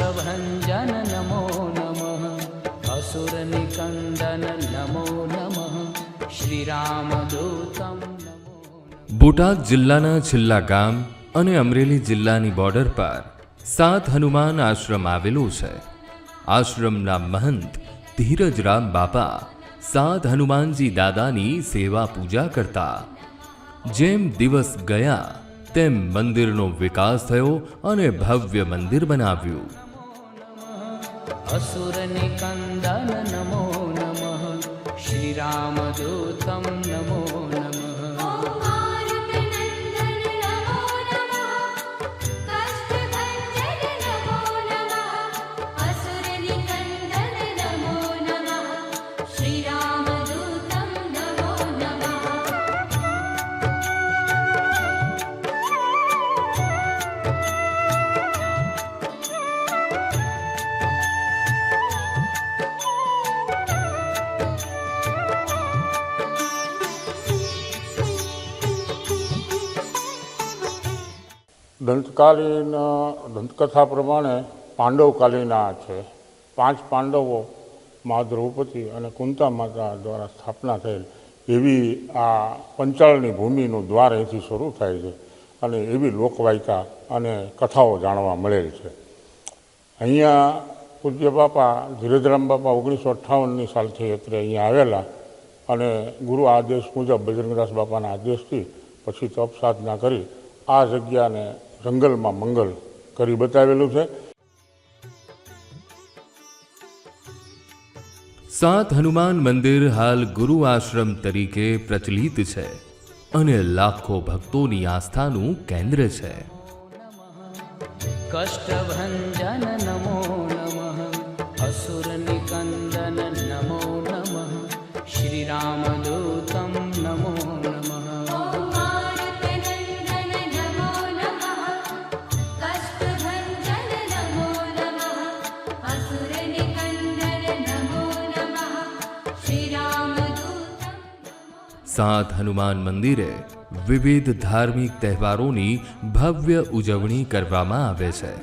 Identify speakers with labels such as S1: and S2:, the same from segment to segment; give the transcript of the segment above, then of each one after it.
S1: कष्टभञ्जन नमो नमः असुरनिकन्दन नमो नमः श्रीरामदूतं नमो
S2: બોટાદ જિલ્લાના છેલ્લા ગામ અને અમરેલી જિલ્લાની બોર્ડર પર સાત હનુમાન આશ્રમ આવેલો છે આશ્રમના મહંત ધીરજરામ બાપા સાત હનુમાનજી દાદાની સેવા પૂજા કરતા જેમ દિવસ ગયા તેમ મંદિરનો વિકાસ થયો અને ભવ્ય મંદિર બનાવ્યું
S1: असुरनिकन्दन नमो नमः। श्रीरामदूतं नमो
S3: દંતકાલીના દંતકથા પ્રમાણે પાંડવકાલીના છે. પાંચ પાંડવો મા દ્રૌપદી અને કુંતા માતા દ્વારા સ્થાપના થયેલ. એવી આ પંચાળની ભૂમિનું દ્વાર અહીંથી શરૂ થાય છે અને એવી લોકવાયકા અને કથાઓ જાણવા મળેલ છે. અહીંયા પૂજ્ય બાપા, ધીરજરામ બાપા ઓગણીસો અઠ્ઠાવનની સાલથી અત્રે અહીંયા આવેલા અને ગુરુ આદેશ મુજબ બજરંગદાસ બાપાના આદેશથી પછી તપ સાધના કરી આ જગ્યાને જંગલમાં મંગલ કરી બતાવેલું છે.
S2: સાત હનુમાન મંદિર હાલ ગુરુ આશ્રમ તરીકે પ્રચલિત છે અને લાખો ભક્તોની આસ્થાનું કેન્દ્ર છે.
S4: કષ્ટભંજન નમો
S2: સાત હનુમાન મંદિરે વિવિધ ધાર્મિક તહેવારોની ભવ્ય ઉજવણી કરવામાં આવે છે.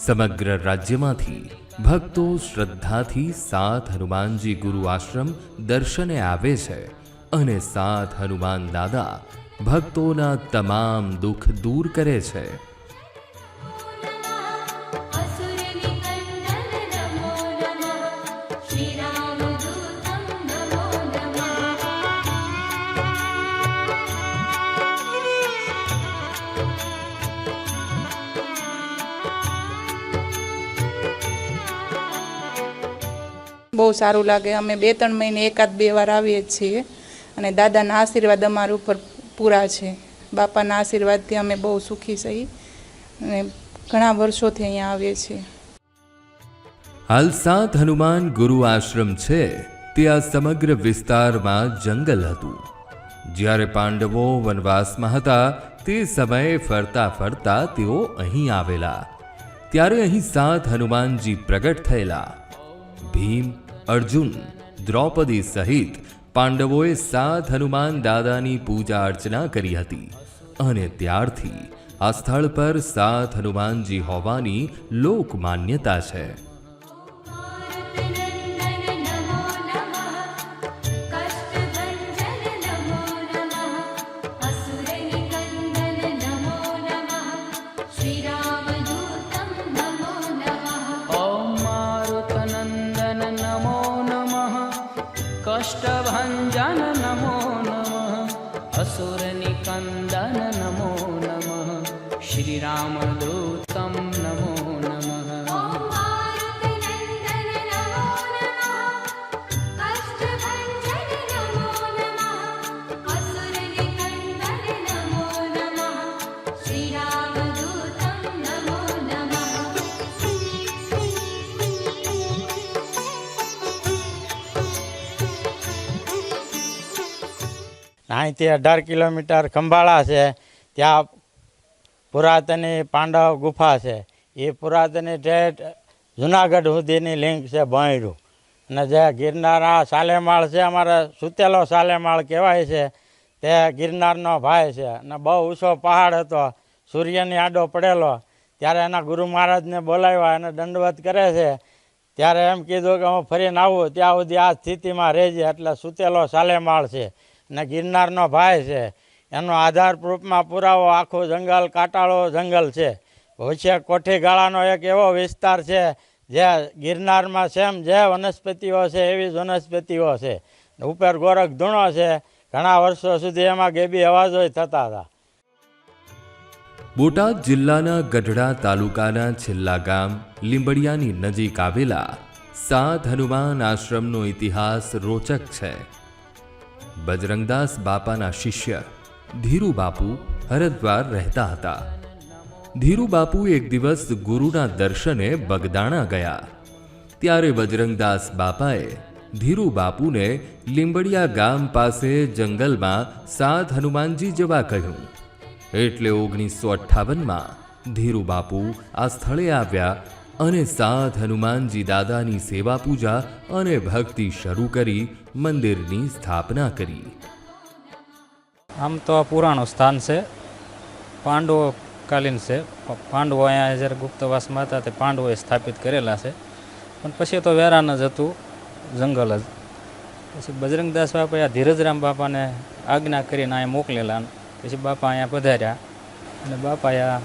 S2: સમગ્ર રાજ્યમાંથી ભક્તો શ્રદ્ધાથી સાત હનુમાનજી ગુરુ આશ્રમ દર્શને આવે છે અને સાત હનુમાન દાદા ભક્તોના તમામ દુઃખ દૂર કરે છે.
S5: બહુ સારું લાગે. અમે બે ત્રણ મહિને એકાદ બે વાર આવીએ છીએ અને દાદાના આશીર્વાદ અમારા ઉપર પૂરા છે. બાપાના આશીર્વાદથી અમે બહુ સુખી થઈ અને ઘણા વર્ષોથી અહીંયા આવીએ છીએ.
S2: હાલ સાત હનુમાન ગુરુ આશ્રમ છે. તે આ સમગ્ર વિસ્તારમાં જંગલ હતું. જ્યારે પાંડવો વનવાસમાં હતા, તે સમયે ફરતા ફરતા તેઓ અહીં આવેલા. ત્યારે અહીં સાત હનુમાનજી પ્રગટ થયેલા. ભીમ અર્જુન, દ્રૌપદી સહિત પાંડવોએ સાત હનુમાન દાદાની પૂજા અર્ચના કરી હતી. અને ત્યારથી આ સ્થળ પર સાત હનુમાનજી હોવાની લોક માન્યતા છે.
S4: कष्टभञ्जन नमो नमः। असुरनिकन्दन नमो नमः। श्रीरामदूतं नमो
S6: અહીંથી અઢાર કિલોમીટર ખંભાળા છે. ત્યાં પુરાતની પાંડવ ગુફા છે. એ પુરાતની ઠેઠ જુનાગઢ સુધીની લિંક છે ભોંયરું. અને જે ગિરનારા સાલેમાળ છે, અમારે સુતેલો સાલેમાળ કહેવાય છે, તે ગિરનારનો ભાઈ છે. અને બહુ ઊંચો પહાડ હતો, સૂર્યની આડો પડેલો. ત્યારે એના ગુરુ મહારાજને બોલાવ્યા અને દંડવત કરે છે. ત્યારે એમ કીધું કે હું ફરીને આવું, ત્યાં સુધી આ સ્થિતિમાં રહેજે, એટલે સૂતેલો સાલેમાળ છે. અને ગિરનારનો ભાઈ છે. એનો આધાર પ્રૂફમાં પુરાવો, આખું જંગલ, કાંટાળો જંગલ છે. વચ્ચે કોઠી ગાળાનો એક એવો વિસ્તાર છે, જે ગિરનારમાં સેમ જે વનસ્પતિઓ છે, એવી જ વનસ્પતિઓ છે. ઉપર ગોરખ ધૂણો છે. ઘણા વર્ષો સુધી એમાં ગેબી અવાજો થતા હતા.
S2: બોટાદ જિલ્લાના ગઢડા તાલુકાના છેલ્લા ગામ લીંબડિયાની નજીક આવેલા સાત હનુમાન આશ્રમનો ઇતિહાસ રોચક છે. બજરંગદાસ બાપાના શિષ્ય ધીરુ બાપુ હરદ્વાર રહેતા હતા. ધીરુ બાપુ એક દિવસ ગુરુના દર્શને બગદાણા ગયા. ત્યારે બજરંગદાસ બાપાએ ધીરુ બાપુને લીંબડિયા ગામ પાસે જંગલમાં સાત હનુમાનજી જવા કહ્યું. એટલે ઓગણીસો અઠ્ઠાવનમાં ધીરુ બાપુ આ સ્થળે આવ્યા અને સાત હનુમાનજી દાદાની સેવા પૂજા અને ભક્તિ શરૂ કરી મંદિરની સ્થાપના કરી.
S7: આમ તો આ પુરાણું સ્થાન છે. પાંડવો કાલીન છે. પાંડવો અહીંયા જ્યારે ગુપ્તવાસમાં હતા તે પાંડવોએ સ્થાપિત કરેલા છે. પણ પછી તો વેરાન જ હતું જંગલ જ. પછી બજરંગદાસ બાપાએ આ ધીરજરામ બાપાને આજ્ઞા કરીને અહીંયા મોકલેલા પછી બાપા અહીંયા પધાર્યા અને બાપાએ આ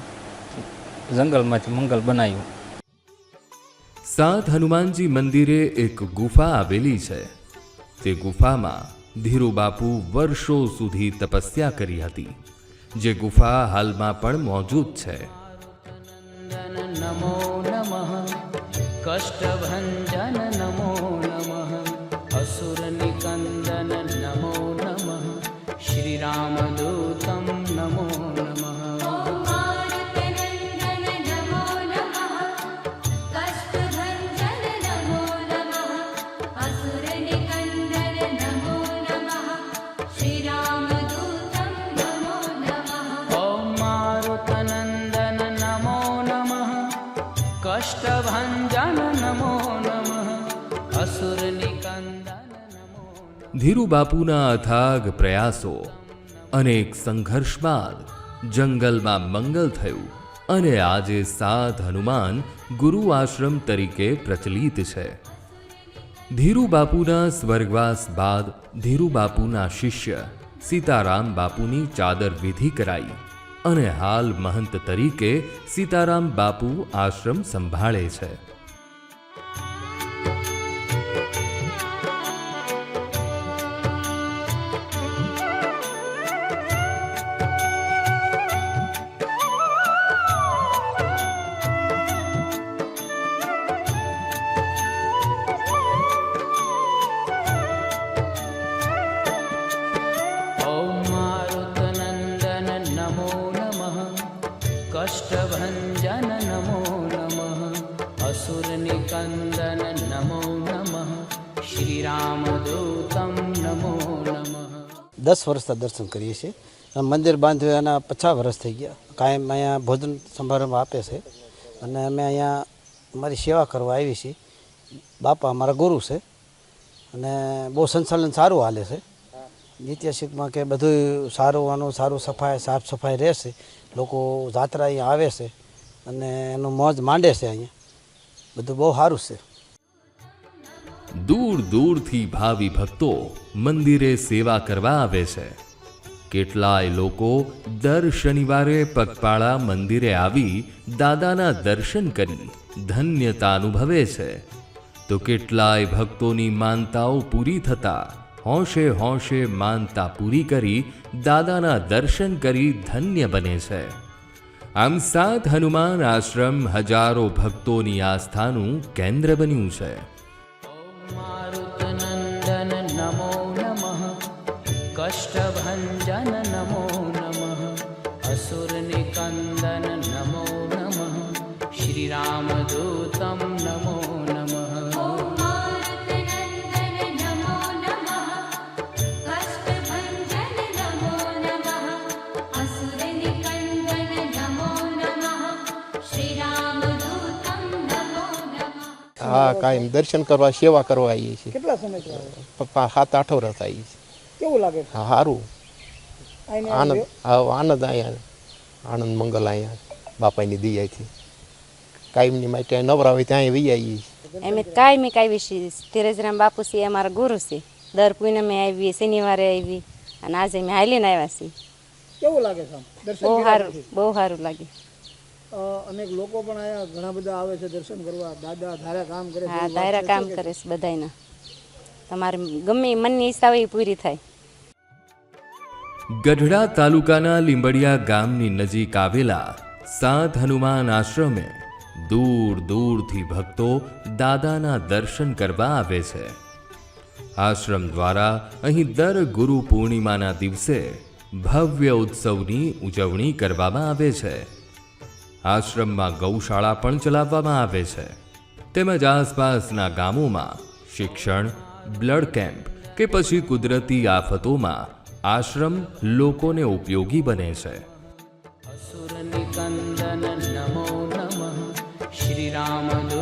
S7: જંગલમાંથી મંગલ બનાવ્યું.
S2: સાત હનુમાનજી મંદિરે એક ગુફા આવેલી છે. તે ગુફામાં ધીરુ બાપુ વર્ષો સુધી તપસ્યા કરી હતી. જે ગુફા હાલમાં પણ મોજૂદ છે.
S1: નમો નમઃ, કષ્ટભંજન નમો નમઃ, અસુર નિકંદન નમો નમઃ શ્રીરામદૂતમ
S2: ધીરુ બાપુના અથાગ પ્રયાસો અનેક સંઘર્ષ બાદ જંગલમાં મંગલ થયું અને આજે સાત હનુમાન ગુરુ આશ્રમ તરીકે પ્રચલિત છે ધીરુ બાપુના સ્વર્ગવાસ બાદ ધીરુ બાપુના શિષ્ય સીતારામ બાપુની ચાદર વિધિ કરાઈ અને હાલ મહંત તરીકે સીતારામ બાપુ આશ્રમ સંભાળે છે.
S1: असुरनिकन्दन नमो नमः श्रीरामदूतं नमो नमः
S8: દસ વર્ષથી દર્શન કરીએ છીએ અને મંદિર બાંધ્યું એના પચાસ વર્ષ થઈ ગયા કાયમ અહીંયા ભોજન સમારંભ આપે છે અને અમે અહીંયા અમારી સેવા કરવા આવી છીએ બાપા અમારા ગુરુ છે અને બહુ સંચાલન સારું હાલે છે ઐતિહાસિકમાં કે બધું સારું આનું સારું સફાઈ સાફ સફાઈ રહેશે લોકો જાત્રા અહીંયા આવે છે અને એનું મોજ માંડે છે અહીંયા બધું બહુ સારું છે.
S2: દૂર દૂરથી ભાવિ ભક્તો મંદિરે સેવા કરવા આવે છે. કેટલાય લોકો દર શનિવારે પગપાળા મંદિરે આવી દાદાના દર્શન કરી ધન્યતા અનુભવે છે. તો કેટલાય ભક્તોની માનતાઓ પૂરી થતા હોંશે હોંશે માનતા પૂરી કરી દાદાના દર્શન કરી ધન્ય બને છે. આમ સાત હનુમાન આશ્રમ હજારો ભક્તોની આસ્થાનું કેન્દ્ર બન્યું છે.
S4: નમો નમઃ. કષ્ટભંજન નમો નમઃ. અસુર નિકંદન નમો નમઃ. શ્રીરામદૂતમ નમો નમઃ.
S9: હા કાયમ દર્શન કરવા સેવા કરવા આવીએ છીએ.
S10: કેટલા સમય
S9: પપ્પા સાત આઠ વર્ષ આવીએ છીએ
S10: કેવું લાગે?
S9: હા સારું. આનંદ હા આનંદ અહીંયા આનંદ મંગલ અહીંયા બાપાની દિયાથી. કાયમની માટે નવરા હોય ત્યાં વહી આવીએ છીએ.
S4: એમ કાયમી છીએ ધીરજરામ બાપુ છે એ અમારા ગુરુ છે. દર પૂનમે આવી શનિવારે આવી અને આજે અમે હાલીને આવ્યા છીએ.
S11: કેવું લાગે છે
S4: બહુ સારું બહુ સારું લાગે.
S11: અનેક લોકો પણ આયા ઘણા બધા આવે છે દર્શન કરવા. દાદા ધારા કામ કરે
S4: હા
S11: છે
S4: કામ કરે છે બધાયના. તમારે ગમે મનની ઈચ્છા હોય એ પૂરી થાય.
S2: ગઢડા તાલુકાના લીંબડિયા ગામની નજીક આવેલા સાત હનુમાન આશ્રમે દૂર દૂરથી ભક્તો દાદાના દર્શન કરવા આવે છે. આશ્રમ દ્વારા અહીં દર ગુરુ પૂર્ણિમાના દિવસે ભવ્ય ઉત્સવની ઉજવણી કરવામાં આવે છે. આશ્રમમાં ગૌશાળા પણ ચલાવવામાં આવે છે. તેમજ આસપાસના ગામોમાં શિક્ષણ, બ્લડ કેમ્પ કે પછી કુદરતી આફતોમાં આશ્રમ લોકોને ઉપયોગી બને છે.
S1: શ્રી રામ